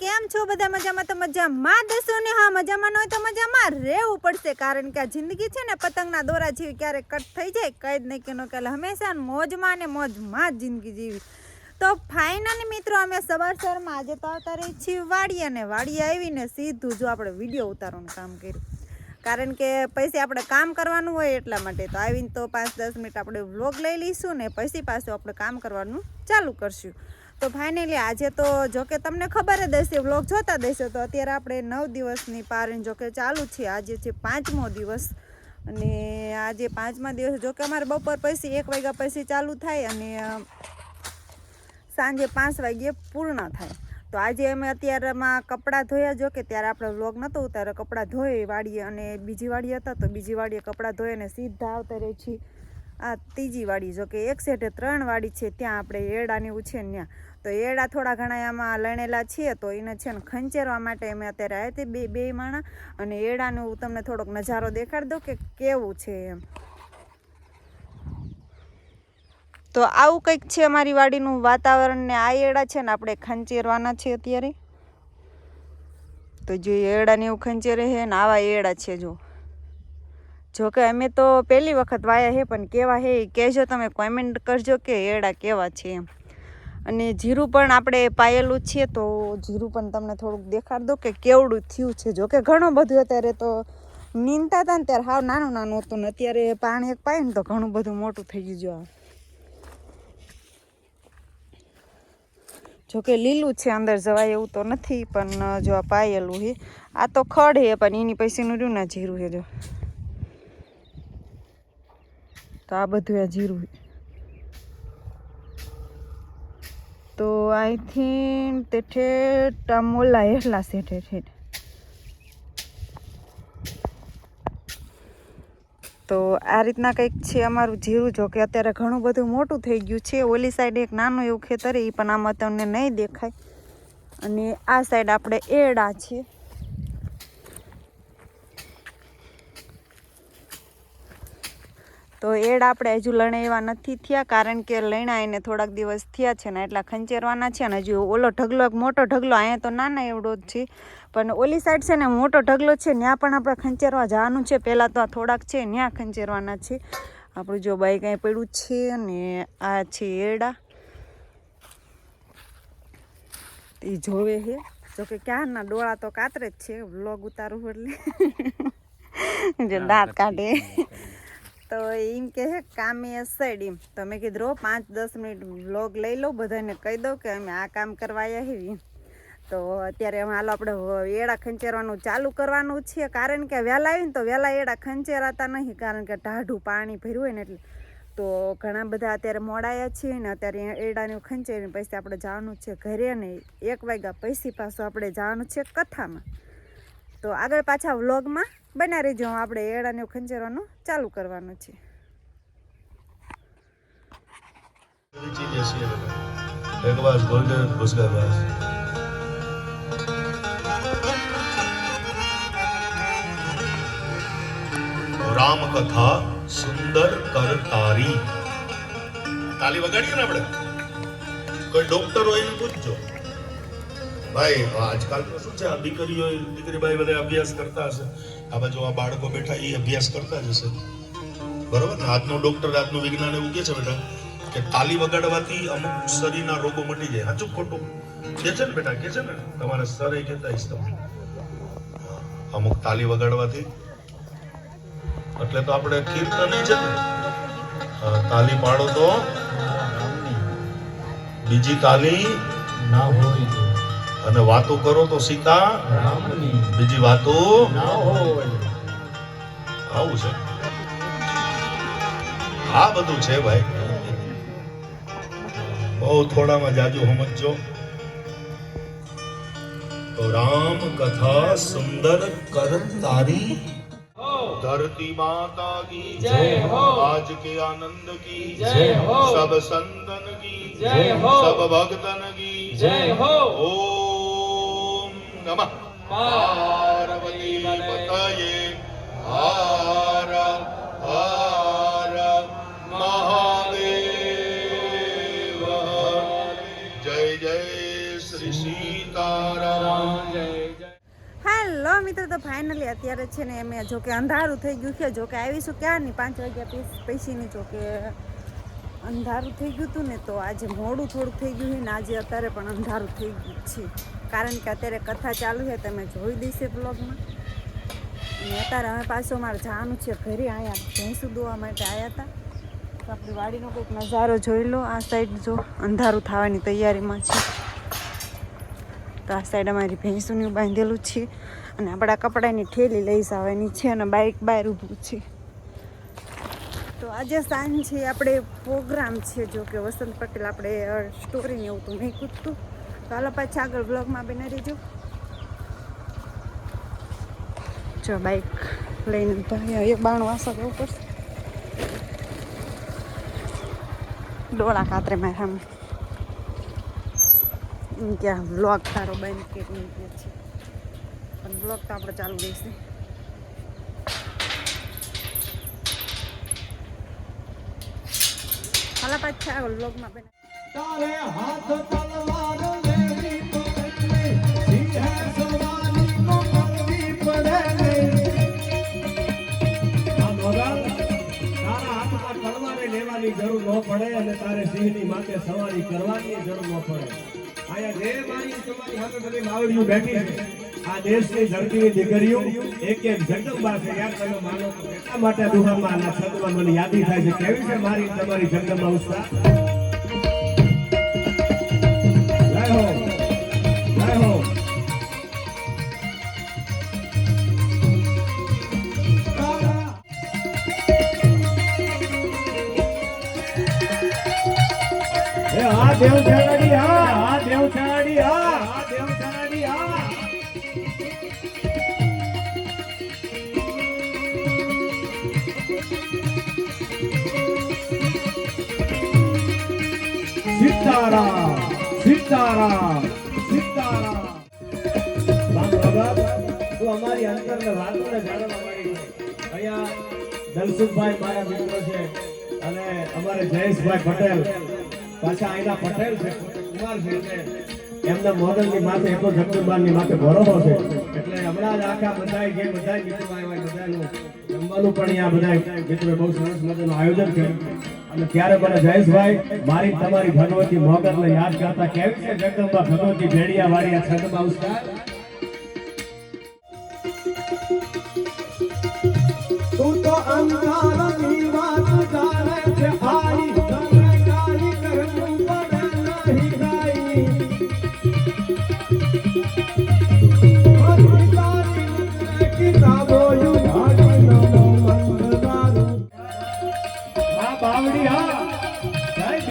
કેમ છો? બધા મજામાં? તો મજામાં દસો ને? હા, મજામાં. ન હોય તો મજામાં. રહેવું પડશે, કારણ કે આ જિંદગી છે ને, પતંગના દોરા જેવી ક્યારેક કટ થઈ જાય, કઈ જ નહીં કે ન કે હંમેશા મોજમાં ને મોજમાં જ જિંદગી જીવી. તો ફાઇનલી મિત્રો, અમે સવાર સવારમાં આજે તો આવતા રહી છીએ વાડીએ અને વાડીએ આવીને સીધું જો આપણે વીડિયો ઉતારવાનું કામ કર્યું. કારણ કે પછી આપણે કામ કરવાનું હોય એટલા માટે. તો આવીને તો પાંચ દસ મિનિટ આપણે વ્લોગ લઈ લઈશું ને પછી પાછું આપણે કામ કરવાનું ચાલુ કરશું. તો ફાઇનલી આજે તો જોકે તમને ખબર જ હશે વ્લોગ જોતા દેશો તો અત્યારે આપણે નવ દિવસની પારણ જોકે ચાલુ છે. આજે છે પાંચમો દિવસ અને આજે પાંચમા દિવસ જોકે અમારે બપોર પછી એક વાગ્યા પછી ચાલુ થાય અને સાંજે પાંચ વાગ્યે પૂર્ણ થાય. તો આજે અમે અત્યારેમાં કપડાં ધોયા જો કે ત્યારે આપણે વ્લોગ નહોતો ઉતારે કપડાં ધોઈ વાળીએ અને બીજી વાળી હતા તો બીજી વાળીએ કપડાં ધોઈ અને સીધા આવતા રહે છીએ. આ ત્રીજી વાડી, જો કે એક સેટે ત્રણ વાડી છે, ત્યાં આપણે એડાની ઉછે ને ત્યાં. તો એડા થોડા ઘણા આમાં લણેલા છીએ તો એને છે ને ખંચેરવા માટે અમે અત્યારે આવ્યા હતી બે બે માણા. અને એડાનું હું તમને થોડોક નજારો દેખાડી દઉં કે કેવું છે એમ. તો આવું કંઈક છે અમારી વાડીનું વાતાવરણ ને આ એડા છે ને આપણે ખંચેરવાના છે અત્યારે. તો જો એડાને એવું ખંચેરે છે ને આવા એડા છે જો. જો કે અમે તો પહેલી વખત વાયા હે, પણ કેવા છે કહેજો તમે કોમેન્ટ કરજો કે એડા કેવા છે એમ. અને જીરું પણ આપણે પાયેલું છે, તો જીરું પણ તમને થોડુંક દેખાડ દો કે કેવડું થયું છે. જોકે ઘણું બધું અત્યારે તો નીંદતા હતા ને ત્યારે હાવ નાનું નાનું હતું ને અત્યારે પાણી એક પાય ને તો ઘણું બધું મોટું થઈ ગયું આ. જો લીલું છે અંદર જવાય એવું તો નથી, પણ જો આ પાયેલું છે આ તો ખડ છે પણ એની પૈસીનું રહ્યું ના જીરું છે જો. તો આ બધું આ જીરું તો આઈ થિંક તે ઠેઠ આ મોલા એટલા છે ઠેઠ તો આ રીતના કંઈક છે અમારું જીરું જો કે અત્યારે ઘણું બધું મોટું થઈ ગયું છે. ઓલી સાઈડ એક નાનું એવું ખેતર એ પણ આમાં તમને નહીં દેખાય. અને આ સાઈડ આપણે એડા છે. તો એડ આપણે હજુ લણાવ્યા નથી થયા કારણ કે લણ્યા એને થોડાક દિવસ થયા છે ને એટલા ખંચેરવાના છે ને હજુ ઓલો ઢગલો એક મોટો ઢગલો અહીંયા તો નાના એવડો જ છે. પણ ઓલી સાઈડ છે ને મોટો ઢગલો છે ત્યાં પણ આપણે ખંચેરવા જવાનું છે. પહેલાં તો આ થોડાક છે ત્યાં ખંચેરવાના છે. આપણું જો બાઈક અહીં પડ્યું છે અને આ છે એડા. એ જોવે છે જોકે ક્યારના ડોળા તો કાતરે જ છે બ્લોગ ઉતારવું એટલે. જો દાંત કાઢે. તો એમ કે કામે સાઈડ એમ. તો મેં કીધું પાંચ દસ મિનિટ વ્લોગ લઈ લો, બધાને કહી દઉં કે અમે આ કામ કરવા આવ્યા તો અત્યારે હાલો આપણે એડા ખંચેરવાનું ચાલુ કરવાનું છે, કારણ કે વહેલા આવીને તો વહેલા એડા ખંચેરાતા નહીં, કારણ કે ટાઢું પાણી ભર્યું હોય ને એટલે. તો ઘણા બધા અત્યારે મોડાયા છીએ ને અત્યારે એડાને ખંચેરીને પછી આપણે જવાનું છે ઘરે ને એક વાગ્યા પછી પાછું આપણે જવાનું છે કથામાં. તો આગળ પાછા વ્લોગમાં બના રહેજો આપણે એડાને ખંજેરવાનું ચાલુ કરવાનું છે. રામ કથા સુંદર કર તારી તાલી વગાડીએ ને આપણે? કોઈ ડોક્ટર હોય ને પૂછજો. ભાઈ, આજકાલ તો શું છે? આ દીકરીઓ, દીકરી ભાઈ બધા અભ્યાસ કરતા હશે. આ બાજુ આ બાળકો બેઠા એ અભ્યાસ કરતા જ હશે. બરોબર ને? આજનો ડોક્ટર આજનું વિજ્ઞાન એવું કે છે બેટા કે તાલી વગાડવાથી અમુક શરીરના રોગો મટી જાય. સાચું ખોટું? કે છે ને બેટા કે છે ને? તમારા સર કહેતા હશે તમને. અમુક તાલી વગાડવાથી. એટલે તો આપણે કીર્તન છે ને? તાલી પાડો તો. બીજી તાલી ના હોય. અને વાતો કરો તો સીતા રામની બીજી વાતો ના હોય આવું છે આ બધું છે ભાઈ બહુ થોડામાં જાજુ સમજજો તો રામ કથા સુંદર કર તારી धरती माता की जय हो। आज के आनंद की जय हो। सब संतन की जय हो। सब भक्तन की जय हो ओम નમ પાર્વતી પતયે હર હર મહાદેવ જય જય શ્રી સીતારામ હેલો મિત્રો તો ફાઇનલી અત્યારે છે ને અમે જો કે અંધારું થઈ ગયું છે, જો કે આવીશું નહીં પાંચ વાગ્યા પીસ પૈસીની જો કે અંધારું થઈ ગયું હતું ને, તો આજે મોડું થોડું થઈ ગયું છે ને, આજે અત્યારે પણ અંધારું થઈ ગયું છે. કારણ કે અત્યારે કથા ચાલુ છે, તમે જોઈ દઈશે બ્લોગમાં અત્યારે અમે પાછું અમારે જવાનું છે ઘરે, અહીંયા ભેંસું દોવા માટે આવ્યા હતા. તો આપણી વાડીનો કંઈક નજારો જોઈ લો, આ સાઈડ જો અંધારું થવાની તૈયારીમાં છે. તો આ સાઈડ અમારી ભેંસુનું બાંધેલું છે અને આપણા કપડાની ઠેલી લઈ જવાની છે અને બાઇક બહાર ઊભું છે. તો આજે સાંજે આપણે પ્રોગ્રામ છે, જો કે વસંત પટેલ આપણે સ્ટોરીને એવું તો મેં કૂદતું તો પાછા આગળ બ્લોગમાં બને રહીજો. જો બાઇક લઈને ભાઈ એક બાણું વાસા જવું પડશે. ડોળા કાતરે મારે ક્યાં બ્લોગ તારો બંધ કે છે. પણ બ્લોગ તો આપણે ચાલુ રહેશે. હાલા પાછા બ્લોગમાં બને હાથ પડે અને તારે સિંહની માથે સવારી કરવાની જરૂર ન પડે. અહીંયા જે મારી તમારી સામે બધી માવડીઓ બેઠી છે. આ દેશની ધરતીની દીકરીઓ, એક એક જગદંબા છે. યાદ તમે માનો એટલા માટે દુહામાં આના છદમાં મને યાદી થાય છે. કેવી છે મારી તમારી જગદંબા ઉસ્તા અંતરને વાતોને જાણવા મળી અહીંયા દલસુખભાઈ મારા મિત્રો છે અને અમારે જયેશભાઈ પટેલ. પાછા અહીંના પટેલ છે, કુમાર છે એમના મોડલની માથે એટલો જગદંબાની માથે ભરોસો છે. એટલે હમણાં જ આખા બધા જે બધા મિત્રો આવ્યા, બધાનું જમવાનું પણ અહીંયા બધા મિત્રો બહુ સરસ મજાનું આયોજન કર્યું. અને ત્યારે મને જયેશભાઈ, મારી તમારી ભગવતી મોગલને યાદ કરતા કેવી છે જગદંબા ભગવતી ભેડિયા વાળી આ છગમાં ઉસ્કાર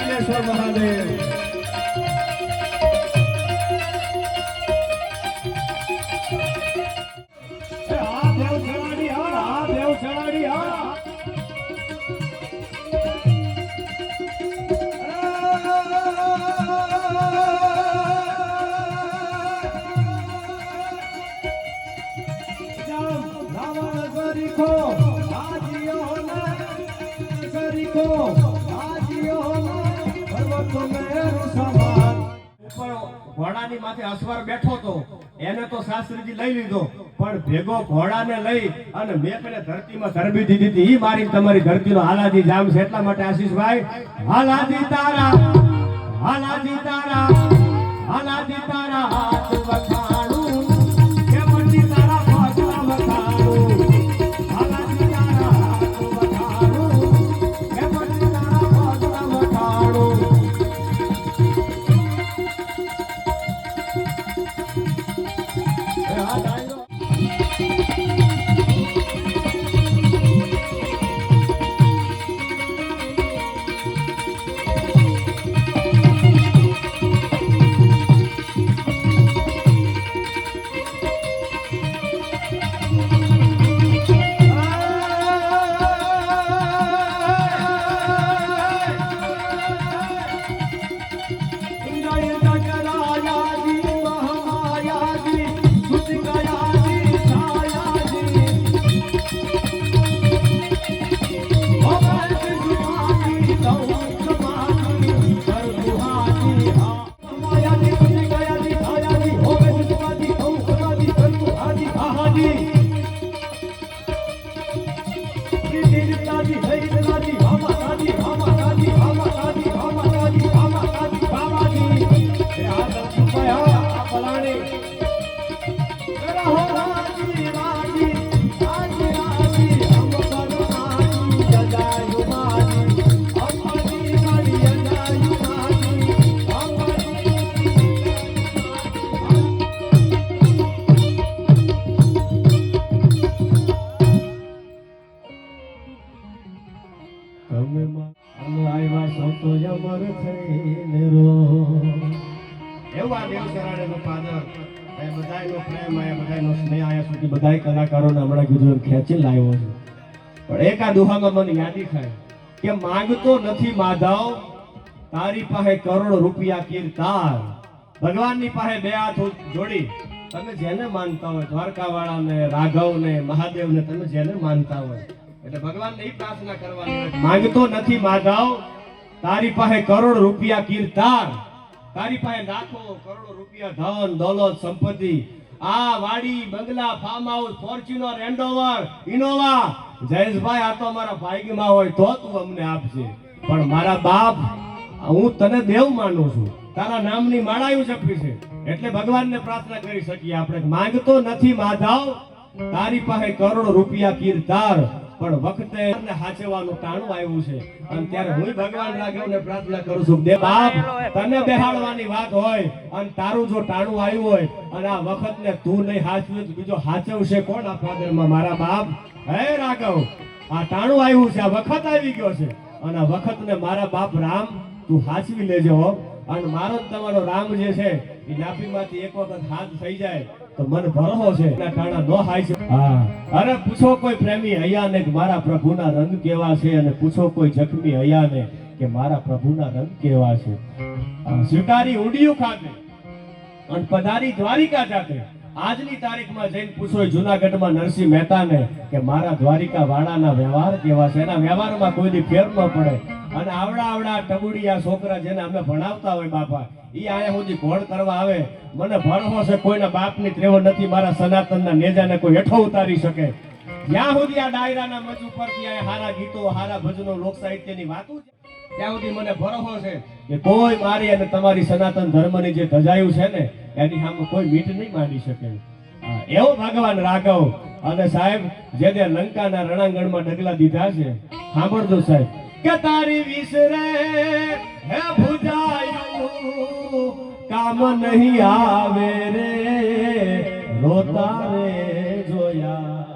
મહાદેવ ઘોડાની માથે અસવાર બેઠો તો એને તો શાસ્ત્રીજી લઈ લીધો. પણ ભેગો ઘોડાને લઈ અને મેં પેલે ધરતીમાં ધરબી દીધી હતી. ઈ મારી તમારી ધરતીનો હાલાજી જામ છે. એટલા માટે આશીષભાઈ હાલાજી તારા હાલાજી તારા હાલાજી તારા. तेरी तारी है આવ્યા સંતો અમર થઈને રો. એવા દેવસરાડે નો પાદર. એ બધાયનો પ્રેમ, એ બધાયનો સ્નેહ આયા સુધી બધાય કલાકારોને હમણાં કીધું એમ ખેંચી લાવ્યો છું. પણ એકા દુહામાં મને યાદી થાય કે માંગતો નથી માધવ, તારી પાસે કરોડ રૂપિયા કીર્તાર. ભગવાનની પાસે બે હાથ જોડી. તમે જેને માનતા હોય, દ્વારકાવાળાને, રાઘવને, મહાદેવને તમે જેને માનતા હોય એટલે ભગવાનને એ પ્રાર્થના કરવાની માંગતો નથી માધવ. તારી પાસે કરોડ રૂપિયા કીર્તાર. તારી પાસે લાખો કરોડો રૂપિયા ધન, દોલત, સંપત્તિ. આ વાડી, બંગલા farm house Fortuner Endeavour Innova Jayeshbhai, આ તો અમારા ભાગ્યમાં હોય, તો તું અમને આપજે. પણ મારા બાપ, હું તને દેવ માનું છું. તારા નામની માળાયું જપી છે. એટલે ભગવાનને પ્રાર્થના કરી શકીએ આપણે. માંગતો નથી માધવ. તારી પાસે કરોડો રૂપિયા કીર્તાર પણ વખતે એને હાચવવાનું ટાણું આવ્યું છે. અને ત્યારે હું ભગવાન રાઘવને પ્રાર્થના કરું છું દે બાપ તને બેહાડવાની વાત હોય અને તારું જો ટાણું આવ્યું હોય અને આ વખતને તું નહીં હાચવ્યું તો બીજો હાચવશે કોણ આ ફાદરમાં મારા બાપ. હે રાઘવ આ ટાણું આવ્યું છે આ વખત આવી ગયો છે. અને આ વખતને મારા બાપ રામ તું હાચવી લેજો. અને મારો ને તમારો રામ જે છે એ નાભીમાંથી એક વખત હાથ થઈ જાય. મને ભરોસો છે. એના ટાણા ન હાય છે. અરે પૂછો કોઈ પ્રેમી અયાને કે મારા પ્રભુના રંગ કેવા છે અને પૂછો કોઈ જખમી અયાને કે મારા પ્રભુના રંગ કેવા છે. સ્વીકારી ઉડિયું ખાતે અને પધારી દ્વારિકા જાતે. આજની તારીખમાં જઈને પૂછો જુનાગઢમાં નરસિંહ મહેતાને કે મારા દ્વારિકા વાળાના વ્યવહાર કેવા છે? એના વ્યવહારમાં કોઈ દી ફેર ન પડે. અને આવડા આવડા ટબુડિયા છોકરા જેને અમે ભણાવતા હોય બાપા, ઈ આયા સુધી ઘોડ કરવા આવે. મને ભણવો છે કોઈના બાપની ત્રેવો નથી, મારા સનાતનના નેજાને કોઈ હેઠો ઉતારી શકે. જ્યાં સુધી આ ડાયરાના મંચ ઉપરથી આ હારા ગીતો, હારા ભજનો લોક સાહિત્યની વાતો ત્યાં સુધી મને ભરોસો છે કે કોઈ મારી અને તમારી સનાતન ધર્મની જે ધજાયું છે ને, એની સામે કોઈ મીટ નહીં માંડી શકે. એવો ભગવાન રાઘવ. અને સાહેબ જે લંકાના રણાંગણમાં ડગલા દીધા છે, સાંભળજો સાહેબ. કે તારી વિસરે હે ભુજાયું, કામ નહીં આવે રે રોતા રે જોયા.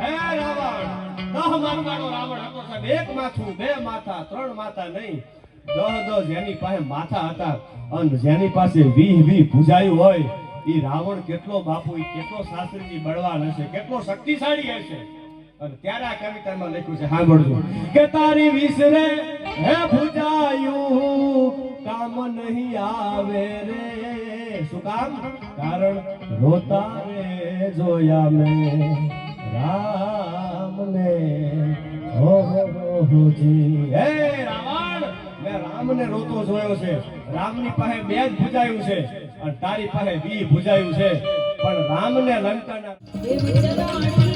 હે રાવણ, દહ માથાનો રાવણ હતો સાહેબ, એક માથું, બે માથા, ત્રણ માથા નહીં. દહ દહ જેની પાસે માથા હતા અને જેની પાસે વીહ વીહ ભુજાયું હોય એ રાવણ કેટલો બાપુ કેટલો શાસ્ત્રીજી બળવાન હશે, કેટલો શક્તિશાળી હશે. અને ત્યારે આ કવિતામાં લખ્યું છે, સાંભળજો. કે તારી વિસરે હે ભુજાયું, કામ નહીં આવે રે. શું કામ? કારણ રોતા રે જોયા મેં. રામને હો હો જી હે રાવણ, મેં રામને રોતો જોયો છે. રામની પાસે બે જ ભુજાયું છે અને તારી પાસે બી ભુજાયું છે. પણ રામને લંકાના